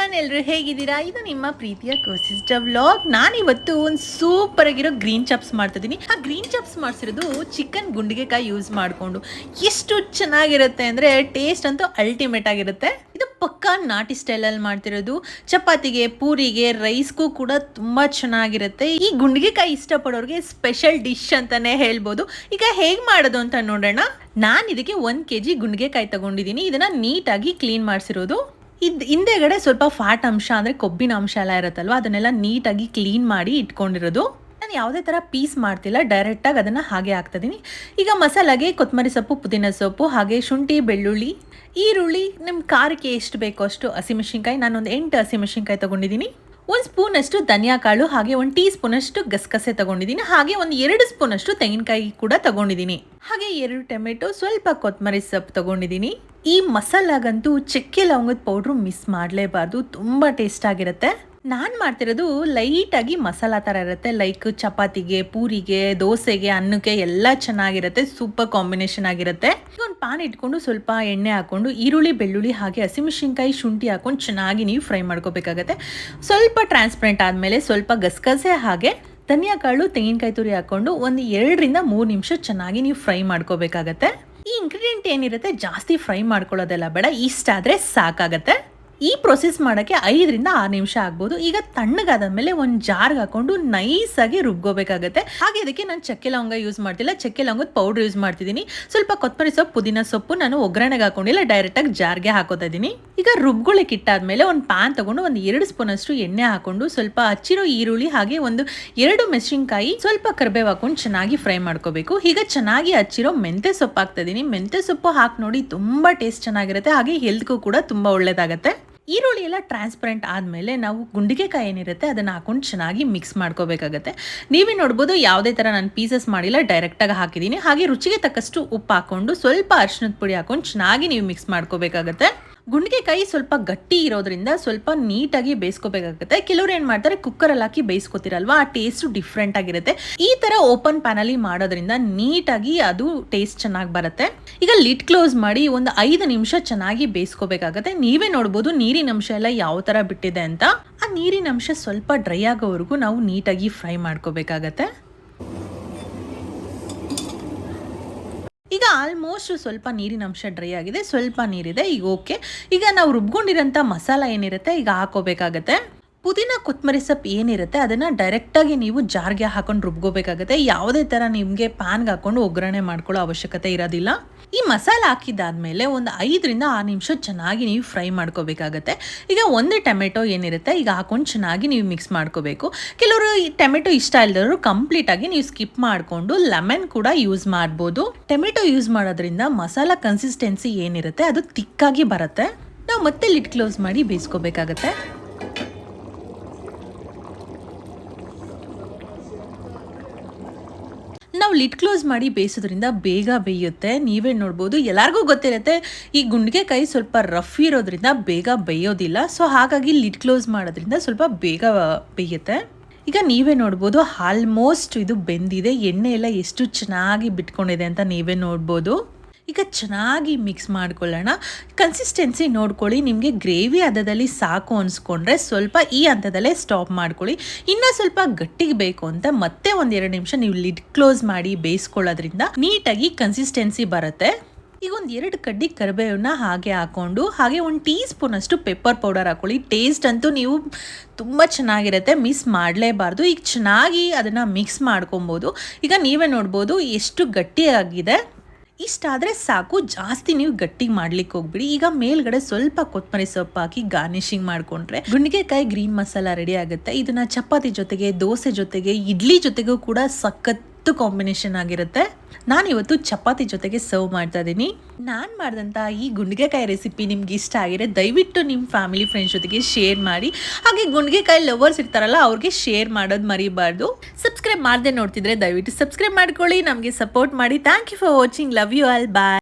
Everyone ಎಲ್ಲರೂ ಹೇಗಿದ್ದೀರಾ? ಇದು ನಿಮ್ಮ ಪ್ರೀತಿಯ ಕೋಸಿಸ್ಟ ವ್ಲಾಗ್ ನಾನಿವತ್ತು ಒಂದು ಸೂಪರ್ ಆಗಿರೋ ಗ್ರೀನ್ ಚಾಪ್ಸ್ ಮಾಡ್ತಿದ್ದೀನಿ ಆ ಗ್ರೀನ್ ಚಾಪ್ಸ್ ಮಾಡಿಸಿರೋದು ಚಿಕನ್ ಗುಂಡಿಗೆಕಾಯಿ ಯೂಸ್ ಮಾಡಿಕೊಂಡು. ಎಷ್ಟು ಚೆನ್ನಾಗಿರುತ್ತೆ ಅಂದರೆ ಟೇಸ್ಟ್ ಅಂತೂ ಅಲ್ಟಿಮೇಟ್ ಆಗಿರುತ್ತೆ. ಇದು ಪಕ್ಕಾ ನಾಟಿ ಸ್ಟೈಲಲ್ಲಿ ಮಾಡ್ತಿರೋದು. ಚಪಾತಿಗೆ, ಪೂರಿಗೆ ರೈಸ್ಗೂ ಕೂಡ ತುಂಬ ಚೆನ್ನಾಗಿರುತ್ತೆ. ಈ ಗುಂಡಿಗೆಕಾಯಿ ಇಷ್ಟಪಡೋರಿಗೆ ಸ್ಪೆಷಲ್ ಡಿಶ್ ಅಂತಾನೆ ಹೇಳ್ಬೋದು. ಈಗ ಹೇಗೆ ಮಾಡೋದು ಅಂತ ನೋಡೋಣ. ನಾನು ಇದಕ್ಕೆ ಒಂದು ಕೆ ಜಿ ಗುಂಡಿಗೆಕಾಯಿ ತಗೊಂಡಿದ್ದೀನಿ ಇದನ್ನ ನೀಟಾಗಿ ಕ್ಲೀನ್ ಮಾಡಿಸಿರೋದು. ಇದು, ಹಿಂದೆಗಡೆ ಸ್ವಲ್ಪ ಫ್ಯಾಟ್ ಅಂಶ ಅಂದರೆ ಕೊಬ್ಬಿನ ಅಂಶ ಎಲ್ಲ ಇರುತ್ತಲ್ವ, ಅದನ್ನೆಲ್ಲ ನೀಟಾಗಿ ಕ್ಲೀನ್ ಮಾಡಿ ಇಟ್ಕೊಂಡಿರೋದು. ನಾನು ಯಾವುದೇ ಥರ ಪೀಸ್ ಮಾಡ್ತಿಲ್ಲ ಡೈರೆಕ್ಟಾಗಿ ಅದನ್ನು ಹಾಗೆ ಹಾಕ್ತಿದ್ದೀನಿ ಈಗ ಮಸಾಲಾಗೆ ಕೊತ್ತಂಬರಿ ಸೊಪ್ಪು, ಪುದೀನ ಸೊಪ್ಪು, ಹಾಗೆ ಶುಂಠಿ, ಬೆಳ್ಳುಳ್ಳಿ, ಈರುಳ್ಳಿ ನಿಮ್ಮ ಖಾರಕ್ಕೆ ಎಷ್ಟು ಬೇಕೋ ಅಷ್ಟು ಹಸಿಮೆಣ್ಸಿನ್ಕಾಯಿ ನಾನೊಂದು ಎಂಟು ಹಸಿಮೆಣ್ಸಿನ್ಕಾಯಿ ತೊಗೊಂಡಿದ್ದೀನಿ ಒಂದು ಸ್ಪೂನಷ್ಟು ಕಾಳು ಹಾಗೆ ಒಂದು ಟೀ ಸ್ಪೂನಷ್ಟು ಗಸಗಸೆ ತಗೊಂಡಿದ್ದೀನಿ. ಹಾಗೆ ಒಂದು ಎರಡು ಸ್ಪೂನಷ್ಟು ತೆಂಗಿನಕಾಯಿ ಕೂಡ ತಗೊಂಡಿದ್ದೀನಿ. ಹಾಗೆ ಎರಡು ಟೊಮೆಟೊ, ಸ್ವಲ್ಪ ಕೊತ್ತಂಬರಿ ಸೊಪ್ಪು ತಗೊಂಡಿದ್ದೀನಿ. ಈ ಮಸಾಲಾಗಂತೂ ಚಕ್ಕೆ ಲವಂಗದ ಪೌಡ್ರು ಮಿಸ್ ಮಾಡಲೇಬಾರ್ದು. ತುಂಬ ಟೇಸ್ಟ್ ಆಗಿರುತ್ತೆ. ನಾನು ಮಾಡ್ತಿರೋದು ಲೈಟಾಗಿ ಮಸಾಲ ಥರ ಇರುತ್ತೆ. ಲೈಕ್ ಚಪಾತಿಗೆ, ಪೂರಿಗೆ, ದೋಸೆಗೆ, ಅನ್ನಕ್ಕೆ ಎಲ್ಲ ಚೆನ್ನಾಗಿರುತ್ತೆ. ಸೂಪರ್ ಕಾಂಬಿನೇಷನ್ ಆಗಿರುತ್ತೆ. ಪಾನ್ ಇಟ್ಕೊಂಡು ಸ್ವಲ್ಪ ಎಣ್ಣೆ ಹಾಕ್ಕೊಂಡು ಈರುಳ್ಳಿ, ಬೆಳ್ಳುಳ್ಳಿ ಹಾಗೆ ಹಸಿಮೆಣಸಿನ್ಕಾಯಿ ಶುಂಠಿ ಹಾಕೊಂಡು ಚೆನ್ನಾಗಿ ನೀವು ಫ್ರೈ ಮಾಡ್ಕೋಬೇಕಾಗತ್ತೆ. ಸ್ವಲ್ಪ ಟ್ರಾನ್ಸ್ಪರೆಂಟ್ ಆದಮೇಲೆ ಸ್ವಲ್ಪ ಗಸಗಸೆ ಹಾಗೆ ಧನಿಯಾ ಕಾಳು ತೆಂಗಿನಕಾಯಿ ತುರಿ ಹಾಕೊಂಡು ಒಂದು ಎರಡರಿಂದ ಮೂರು ನಿಮಿಷ ಚೆನ್ನಾಗಿ ನೀವು ಫ್ರೈ ಮಾಡ್ಕೋಬೇಕಾಗತ್ತೆ. ಈ ಇಂಗ್ರೀಡಿಯೆಂಟ್ ಏನಿರುತ್ತೆ ಜಾಸ್ತಿ ಫ್ರೈ ಮಾಡ್ಕೊಳ್ಳೋದೆಲ್ಲ ಬೇಡ ಇಷ್ಟಾದರೆ ಸಾಕಾಗತ್ತೆ. ಈ ಪ್ರೊಸೆಸ್ ಮಾಡೋಕ್ಕೆ ಐದರಿಂದ ಆರು ನಿಮಿಷ ಆಗ್ಬೋದು. ಈಗ ತಣ್ಣಗಾದ ಮೇಲೆ ಒಂದು ಜಾರ್ಗೆ ಹಾಕೊಂಡು ನೈಸಾಗಿ ರುಬ್ಕೋಬೇಕಾಗುತ್ತೆ. ಹಾಗೆ ಇದಕ್ಕೆ ನಾನು ಚಕ್ಕೆ ಲವಂಗ ಯೂಸ್ ಮಾಡ್ತಿಲ್ಲ. ಚಕ್ಕೆ ಲವಂಗದ ಪೌಡರ್ ಯೂಸ್ ಮಾಡ್ತಿದ್ದೀನಿ. ಸ್ವಲ್ಪ ಕೊತ್ತಂಬರಿ ಸೊಪ್ಪು, ಪುದೀನ ಸೊಪ್ಪು ನಾನು ಒಗ್ಗರಣೆಗೆ ಹಾಕೊಂಡಿಲ್ಲ. ಡೈರೆಕ್ಟಾಗಿ ಜಾರ್ಗೆ ಹಾಕೋತಾ ಇದ್ದೀನಿ. ಈಗ ರುಬ್ಗೊಳಕ್ಕೆ ಇಟ್ಟಾದ್ಮೇಲೆ ಒಂದು ಪ್ಯಾನ್ ತಗೊಂಡು ಒಂದು ಎರಡು ಸ್ಪೂನ್ ಅಷ್ಟು ಎಣ್ಣೆ ಹಾಕೊಂಡು ಸ್ವಲ್ಪ ಹಚ್ಚಿರೋ ಈರುಳ್ಳಿ ಹಾಗೆ ಒಂದು ಎರಡು ಮೆಣಸಿನ್ಕಾಯಿ ಸ್ವಲ್ಪ ಕರಿಬೇವು ಹಾಕೊಂಡು ಚೆನ್ನಾಗಿ ಫ್ರೈ ಮಾಡ್ಕೋಬೇಕು. ಈಗ ಚೆನ್ನಾಗಿ ಹಚ್ಚಿರೋ ಮೆಂತೆ ಸೊಪ್ಪು ಹಾಕ್ತಾ ಇದ್ದೀನಿ. ಮೆಂತೆ ಸೊಪ್ಪು ಹಾಕಿ ನೋಡಿ ತುಂಬ ಟೇಸ್ಟ್ ಚೆನ್ನಾಗಿರುತ್ತೆ. ಹಾಗೆ ಹೆಲ್ತ್ಗೂ ಕೂಡ ತುಂಬ ಒಳ್ಳೇದಾಗತ್ತೆ. ಈರುಳ್ಳಿ ಎಲ್ಲ ಟ್ರಾನ್ಸ್ಪರೆಂಟ್ ಆದಮೇಲೆ ನಾವು ಗುಂಡಿಗೆಕಾಯಿ ಏನಿರುತ್ತೆ ಅದನ್ನು ಹಾಕೊಂಡು ಚೆನ್ನಾಗಿ ಮಿಕ್ಸ್ ಮಾಡ್ಕೋಬೇಕಾಗತ್ತೆ. ನೀವೇ ನೋಡ್ಬೋದು ಯಾವುದೇ ಥರ ನಾನು ಪೀಸಸ್ ಮಾಡಿಲ್ಲ ಡೈರೆಕ್ಟಾಗಿ ಹಾಕಿದ್ದೀನಿ. ಹಾಗೆ ರುಚಿಗೆ ತಕ್ಕಷ್ಟು ಉಪ್ಪು ಹಾಕ್ಕೊಂಡು ಸ್ವಲ್ಪ ಅರ್ಶಿನದ ಪುಡಿ ಹಾಕೊಂಡು ಚೆನ್ನಾಗಿ ನೀವು ಮಿಕ್ಸ್ ಮಾಡ್ಕೋಬೇಕಾಗತ್ತೆ. ಗುಂಡಿಗೆಕಾಯಿ ಸ್ವಲ್ಪ ಗಟ್ಟಿ ಇರೋದ್ರಿಂದ ಸ್ವಲ್ಪ ನೀಟಾಗಿ ಬೇಯಿಸ್ಕೋಬೇಕಾಗುತ್ತೆ. ಕೆಲವ್ರು ಏನು ಮಾಡ್ತಾರೆ ಕುಕ್ಕರಲ್ಲಿ ಹಾಕಿ ಬೇಯಿಸ್ಕೊತಿರಲ್ವಾ? ಆ ಟೇಸ್ಟು ಡಿಫ್ರೆಂಟ್ ಆಗಿರುತ್ತೆ. ಈ ಥರ ಓಪನ್ ಪ್ಯಾನಲ್ಲಿ ಮಾಡೋದ್ರಿಂದ ನೀಟಾಗಿ ಅದು ಟೇಸ್ಟ್ ಚೆನ್ನಾಗಿ ಬರುತ್ತೆ. ಈಗ ಲಿಡ್ ಕ್ಲೋಸ್ ಮಾಡಿ ಒಂದು ಐದು ನಿಮಿಷ ಚೆನ್ನಾಗಿ ಬೇಯಿಸ್ಕೋಬೇಕಾಗತ್ತೆ. ನೀವೇ ನೋಡ್ಬೋದು ನೀರಿನ ಅಂಶ ಎಲ್ಲ ಯಾವ ಥರ ಬಿಟ್ಟಿದೆ ಅಂತ. ಆ ನೀರಿನ ಅಂಶ ಸ್ವಲ್ಪ ಡ್ರೈ ಆಗೋವರೆಗೂ ನಾವು ನೀಟಾಗಿ ಫ್ರೈ ಮಾಡ್ಕೋಬೇಕಾಗತ್ತೆ. ಈಗ ಆಲ್ಮೋಸ್ಟ್ ಸ್ವಲ್ಪ ನೀರಿನ ಅಂಶ ಡ್ರೈ ಆಗಿದೆ, ಸ್ವಲ್ಪ ನೀರಿದೆ, ಈಗ ಓಕೆ ಈಗ ನಾವು ರುಬ್ಕೊಂಡಿರೋಂಥ ಮಸಾಲ ಏನಿರುತ್ತೆ, ಈಗ ಹಾಕೋಬೇಕಾಗತ್ತೆ. ಪುದೀನ ಕೊತ್ತಂಬರಿ ಸೊಪ್ಪು ಏನಿರುತ್ತೆ, ಅದನ್ನು ಡೈರೆಕ್ಟಾಗಿ ನೀವು ಜಾರ್ಗೆ ಹಾಕೊಂಡು ರುಬ್ಕೋಬೇಕಾಗುತ್ತೆ ಯಾವುದೇ ಥರ ನಿಮಗೆ ಪ್ಯಾನ್ಗೆ ಹಾಕೊಂಡು ಒಗ್ಗರಣೆ ಮಾಡ್ಕೊಳ್ಳೋ ಅವಶ್ಯಕತೆ ಇರೋದಿಲ್ಲ. ಈ ಮಸಾಲೆ ಹಾಕಿದಾದ್ಮೇಲೆ ಒಂದು ಐದರಿಂದ ಆರು ನಿಮಿಷ ಚೆನ್ನಾಗಿ ನೀವು ಫ್ರೈ ಮಾಡ್ಕೋಬೇಕಾಗತ್ತೆ. ಈಗ ಒಂದೇ ಟೊಮೆಟೊ ಏನಿರುತ್ತೆ, ಈಗ ಹಾಕೊಂಡು ಚೆನ್ನಾಗಿ ನೀವು ಮಿಕ್ಸ್ ಮಾಡ್ಕೋಬೇಕು. ಕೆಲವರು ಈ ಟೊಮೆಟೊ ಇಷ್ಟ ಇಲ್ಲದವರು ಕಂಪ್ಲೀಟಾಗಿ ನೀವು ಸ್ಕಿಪ್ ಮಾಡಿಕೊಂಡು ಲೆಮನ್ ಕೂಡ ಯೂಸ್ ಮಾಡ್ಬೋದು. ಟೊಮೆಟೊ ಯೂಸ್ ಮಾಡೋದ್ರಿಂದ ಮಸಾಲ ಕನ್ಸಿಸ್ಟೆನ್ಸಿ ಏನಿರುತ್ತೆ, ಅದು ತಿಕ್ಕಾಗಿ ಬರುತ್ತೆ. ನಾವು ಮತ್ತೆ ಲಿಡ್ ಕ್ಲೋಸ್ ಮಾಡಿ ಬೇಯಿಸ್ಕೋಬೇಕಾಗತ್ತೆ. ನಾವು ಲಿಡ್ ಕ್ಲೋಸ್ ಮಾಡಿ ಬೇಯಿಸೋದ್ರಿಂದ ಬೇಗ ಬೇಯುತ್ತೆ. ನೀವೇ ನೋಡ್ಬೋದು. ಎಲ್ಲರಿಗೂ ಗೊತ್ತಿರುತ್ತೆ, ಈ ಗುಂಡಿಗೆಕಾಯಿ ಸ್ವಲ್ಪ ರಫ್ ಇರೋದ್ರಿಂದ ಬೇಗ ಬೇಯೋದಿಲ್ಲ. ಸೊ, ಹಾಗಾಗಿ ಲಿಡ್ ಕ್ಲೋಸ್ ಮಾಡೋದ್ರಿಂದ ಸ್ವಲ್ಪ ಬೇಗ ಬೇಯುತ್ತೆ. ಈಗ ನೀವೇ ನೋಡ್ಬೋದು, ಆಲ್ಮೋಸ್ಟ್ ಇದು ಬೆಂದಿದೆ. ಎಣ್ಣೆ ಎಲ್ಲ ಎಷ್ಟು ಚೆನ್ನಾಗಿ ಬಿಟ್ಕೊಂಡಿದೆ ಅಂತ ನೀವೇ ನೋಡ್ಬೋದು. ಈಗ ಚೆನ್ನಾಗಿ ಮಿಕ್ಸ್ ಮಾಡ್ಕೊಳ್ಳೋಣ. ಕನ್ಸಿಸ್ಟೆನ್ಸಿ ನೋಡ್ಕೊಳ್ಳಿ. ನಿಮಗೆ ಗ್ರೇವಿ ಹದದಲ್ಲಿ ಸಾಕು ಅನ್ಸ್ಕೊಂಡ್ರೆ ಸ್ವಲ್ಪ ಈ ಹಂತದಲ್ಲೇ ಸ್ಟಾಪ್ ಮಾಡ್ಕೊಳ್ಳಿ. ಇನ್ನೂ ಸ್ವಲ್ಪ ಗಟ್ಟಿಗೆ ಬೇಕು ಅಂತ ಮತ್ತೆ ಒಂದು ಎರಡು ನಿಮಿಷ ನೀವು ಲಿಡ್ ಕ್ಲೋಸ್ ಮಾಡಿ ಬೇಯಿಸ್ಕೊಳ್ಳೋದ್ರಿಂದ ನೀಟಾಗಿ ಕನ್ಸಿಸ್ಟೆನ್ಸಿ ಬರುತ್ತೆ. ಈಗ ಒಂದು ಎರಡು ಕಡ್ಡಿ ಕರಿಬೇವನ್ನ ಹಾಗೆ ಹಾಕೊಂಡು, ಹಾಗೆ ಒಂದು ಟೀ ಸ್ಪೂನ್ ಅಷ್ಟು ಪೆಪ್ಪರ್ ಪೌಡರ್ ಹಾಕೊಳ್ಳಿ. ಟೇಸ್ಟ್ ಅಂತೂ ನೀವು ತುಂಬ ಚೆನ್ನಾಗಿರುತ್ತೆ. ಮಿಸ್ ಮಾಡಲೇಬಾರ್ದು. ಈಗ ಚೆನ್ನಾಗಿ ಅದನ್ನು ಮಿಕ್ಸ್ ಮಾಡ್ಕೊಬೋದು. ಈಗ ನೀವೇ ನೋಡ್ಬೋದು ಎಷ್ಟು ಗಟ್ಟಿಯಾಗಿದೆ. ಇಷ್ಟಾದರೆ ಸಾಕು, ಜಾಸ್ತಿ ನೀವು ಗಟ್ಟಿಗೆ ಮಾಡ್ಲಿಕ್ಕೆ ಹೋಗ್ಬಿಡಿ. ಈಗ ಮೇಲ್ಗಡೆ ಸ್ವಲ್ಪ ಕೊತ್ತಂಬರಿ ಸೊಪ್ಪು ಹಾಕಿ ಗಾರ್ನಿಶಿಂಗ್ ಮಾಡ್ಕೊಂಡ್ರೆ ಗುಂಡಿಗೆಕಾಯಿ ಗ್ರೀನ್ ಮಸಾಲ ರೆಡಿ ಆಗುತ್ತೆ. ಇದನ್ನ ಚಪಾತಿ ಜೊತೆಗೆ, ದೋಸೆ ಜೊತೆಗೆ, ಇಡ್ಲಿ ಜೊತೆಗೂ ಕೂಡ ಸಖತ್ತು ಕಾಂಬಿನೇಷನ್ ಆಗಿರುತ್ತೆ. ನಾನು ಇವತ್ತು ಚಪಾತಿ ಜೊತೆಗೆ ಸರ್ವ್ ಮಾಡ್ತಾ ಇದ್ದೀನಿ ನಾನು ಮಾಡಿದಂಥ ಈ ಗುಂಡಿಗೆಕಾಯಿ ರೆಸಿಪಿ ನಿಮ್ಗೆ ಇಷ್ಟ ಆಗಿದೆ ದಯವಿಟ್ಟು ನಿಮ್ಮ ಫ್ಯಾಮಿಲಿ ಫ್ರೆಂಡ್ಸ್ ಜೊತೆಗೆ ಶೇರ್ ಮಾಡಿ. ಹಾಗೆ ಗುಂಡಿಗೆಕಾಯಿ ಲವರ್ಸ್ ಇರ್ತಾರಲ್ಲ, ಅವ್ರಿಗೆ ಶೇರ್ ಮಾಡೋದು ಮರಿಬಾರ್ದು. ಸಬ್ಸ್ಕ್ರೈಬ್ ಮಾಡದೆ ನೋಡ್ತಿದ್ರೆ ದಯವಿಟ್ಟು ಸಬ್ಸ್ಕ್ರೈಬ್ ಮಾಡ್ಕೊಳ್ಳಿ, ನಮಗೆ ಸಪೋರ್ಟ್ ಮಾಡಿ. Thank you for watching love you all bye